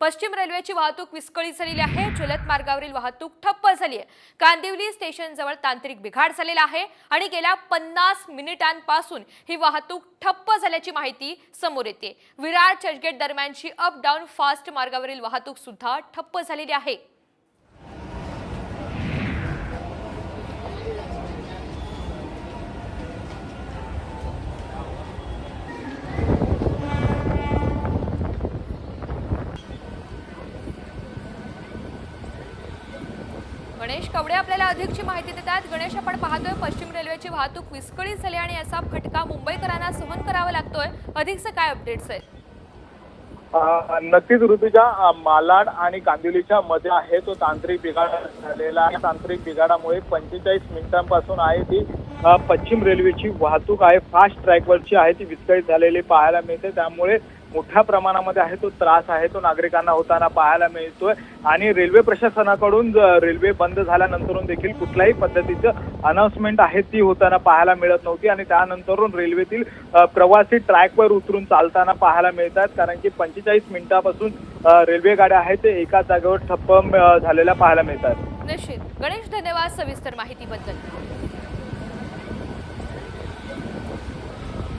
पश्चिम रेल्वेची वाहतूक विस्कळीत झालेली आहे. जलद मार्गावरील वाहतूक ठप्प झाली आहे. कांदिवली स्टेशन जवळ तांत्रिक बिघाड झालेला आहे आणि गेल्या पन्नास मिनिटांपासून ही वाहतूक ठप्प झाल्याची माहिती समोर येते. विरार चर्चगेट दरम्यानची अप डाऊन फास्ट मार्गावरील वाहतूक सुद्धा ठप्प झालेली आहे. गणेश कवडे आपल्याला अधिकची माहिती देतात. गणेश आपण पाहतोय पश्चिम रेल्वेची वाहतूक विस्कळीत झाली आणि याचा फटका मुंबईकरांना सहन करावा लागतोय. अधिकचे काय अपडेट्स आहेत? नक्कीच ऋतुजा मालाड आणि कांदिवलीच्या मध्ये आहे तो तांत्रिक बिघाड झालेला आहे. तांत्रिक बिघाडामुळे पंचेचाळीस मिनिटांपासून आहे ती पश्चिम रेल्वेची वाहतूक आहे. फास्ट ट्रॅकवरची आहे ती विस्कळीत झालेली पाहायला मिळते. त्यामुळे मोठ्या प्रमाणामध्ये आहे तो त्रास आहे तो नागरिकांना होताना पाहायला मिळतोय. आणि रेल्वे प्रशासनाकडून रेल्वे बंद झाल्यानंतरून देखील कुठल्याही पद्धतीचं अनाउन्समेंट आहे ती होताना पाहायला मिळत नव्हती. आणि त्यानंतरून रेल्वेतील प्रवासी ट्रॅकवर उतरून चालताना पाहायला मिळतात. कारण की पंचेचाळीस मिनिटापासून रेल्वे गाड्या आहेत ते एका जागेवर ठप्प झालेल्या पाहायला मिळतात. निश्चित. गणेश धन्यवाद सविस्तर माहितीबद्दल.